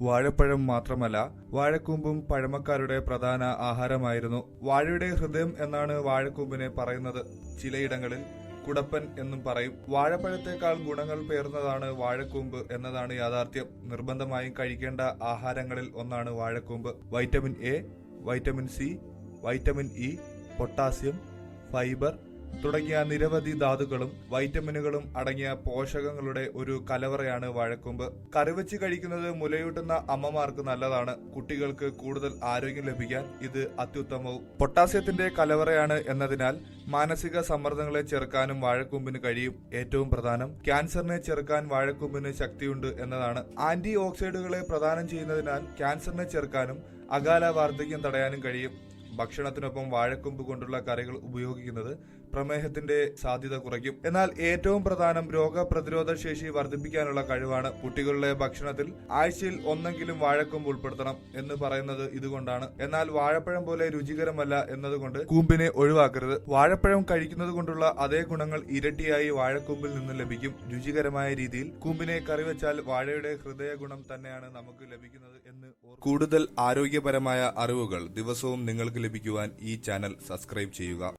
വാഴപ്പഴം മാത്രമല്ല വാഴക്കൂമ്പും പഴമക്കാരുടെ പ്രധാന ആഹാരമായിരുന്നു. വാഴയുടെ ഹൃദയം എന്നാണ് വാഴക്കൂമ്പിനെ പറയുന്നത്. ചിലയിടങ്ങളിൽ കുടപ്പൻ എന്നും പറയും. വാഴപ്പഴത്തേക്കാൾ ഗുണങ്ങൾ പേർന്നതാണ് വാഴക്കൂമ്പ് എന്നതാണ് യാഥാർത്ഥ്യം. നിർബന്ധമായും കഴിക്കേണ്ട ആഹാരങ്ങളിൽ ഒന്നാണ് വാഴക്കൂമ്പ്. Vitamin A vitamin C vitamin E potassium fibre തുടങ്ങിയ നിരവധി ധാതുക്കളും വൈറ്റമിനുകളും അടങ്ങിയ പോഷകങ്ങളുടെ ഒരു കലവറയാണ് വാഴക്കൂമ്പ്. കറിവെച്ച് കഴിക്കുന്നത് മുലയൂട്ടുന്ന അമ്മമാർക്ക് നല്ലതാണ്. കുട്ടികൾക്ക് കൂടുതൽ ആരോഗ്യം ലഭിക്കാൻ ഇത് അത്യുത്തമവും. പൊട്ടാസ്യത്തിന്റെ കലവറയാണ് എന്നതിനാൽ മാനസിക സമ്മർദ്ദങ്ങളെ ചെറുക്കാനും വാഴക്കൊമ്പിന് കഴിയും. ഏറ്റവും പ്രധാനം ക്യാൻസറിനെ ചെറുക്കാൻ വാഴക്കൊമ്പിന് ശക്തിയുണ്ട് എന്നതാണ്. ആന്റി ഓക്സൈഡുകളെ പ്രദാനം ചെയ്യുന്നതിനാൽ ക്യാൻസറിനെ ചെറുക്കാനും അകാല വാർദ്ധക്യം തടയാനും കഴിയും. ഭക്ഷണത്തിനൊപ്പം വാഴക്കൊമ്പ് കൊണ്ടുള്ള കറികൾ ഉപയോഗിക്കുന്നത് പ്രമേഹത്തിന്റെ സാധ്യത കുറയ്ക്കും. എന്നാൽ ഏറ്റവും പ്രധാനം രോഗപ്രതിരോധ ശേഷി വർദ്ധിപ്പിക്കാനുള്ള കഴിവാണ് കുട്ടികളുടെ ഭക്ഷണത്തിൽ ആഴ്ചയിൽ ഒന്നെങ്കിലും വാഴക്കൊമ്പ് ഉൾപ്പെടുത്തണം എന്ന് പറയുന്നത് ഇതുകൊണ്ടാണ്. എന്നാൽ വാഴപ്പഴം പോലെ രുചികരമല്ല എന്നതുകൊണ്ട് കൂമ്പിനെ ഒഴിവാക്കരുത്. വാഴപ്പഴം കഴിക്കുന്നത് കൊണ്ടുള്ള അതേ ഗുണങ്ങൾ ഇരട്ടിയായി വാഴക്കൊമ്പിൽ നിന്ന് ലഭിക്കും. രുചികരമായ രീതിയിൽ കൂമ്പിനെ കറിവെച്ചാൽ വാഴയുടെ ഹൃദയ ഗുണം തന്നെയാണ് നമുക്ക് ലഭിക്കുന്നത് എന്ന് കൂടുതൽ ആരോഗ്യപരമായ അറിവുകൾ ദിവസവും നിങ്ങൾക്ക് ലഭിക്കുവാൻ ഈ ചാനൽ സബ്സ്ക്രൈബ് ചെയ്യുക.